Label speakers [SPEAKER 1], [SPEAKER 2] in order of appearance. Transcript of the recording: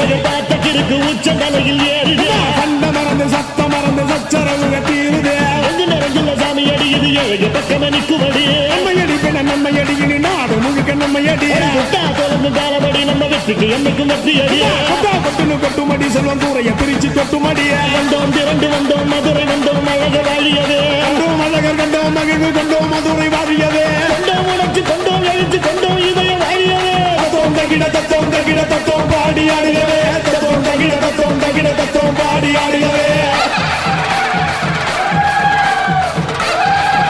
[SPEAKER 1] வெளிச்சம் தலையில் ஏறுது.
[SPEAKER 2] சண்ட மறந்து சத்த மறந்து சச்சரவுக தீருதே.
[SPEAKER 1] எங்கு நிறைஞ்சுள்ள சாமி அடியுது ஏழு பக்கம் நிற்குமடி
[SPEAKER 2] நன்மையடி பின்ன நம்மை அடியினி நாடு முழுக்க நன்மையடி
[SPEAKER 1] முட்டா தொடர்ந்து காலமடி நம்ம வெற்றிக்கு என்னைக்கும் வெற்றி அடியா
[SPEAKER 2] கொட்டா கொட்டுன்னு கொட்டுமடி செல்வம் தூரைய பிரிச்சு கொட்டுமடிய
[SPEAKER 1] வந்தோம் திரண்டு வந்தோம் மதுரை வந்தோம் அழக வாழியது.
[SPEAKER 2] கண்டோம் அழகர் கண்டோம் மகிழ்வு கண்டோம் மதுரை வாழியது.
[SPEAKER 1] கண்டோம் உணர்ச்சி கண்டோம் எழுச்சி கண்டோம் இதய வாழியது.
[SPEAKER 2] தத்தோம் தகிட தத்தோம் தகிட தத்தோம் பாடி ஆடுகிறது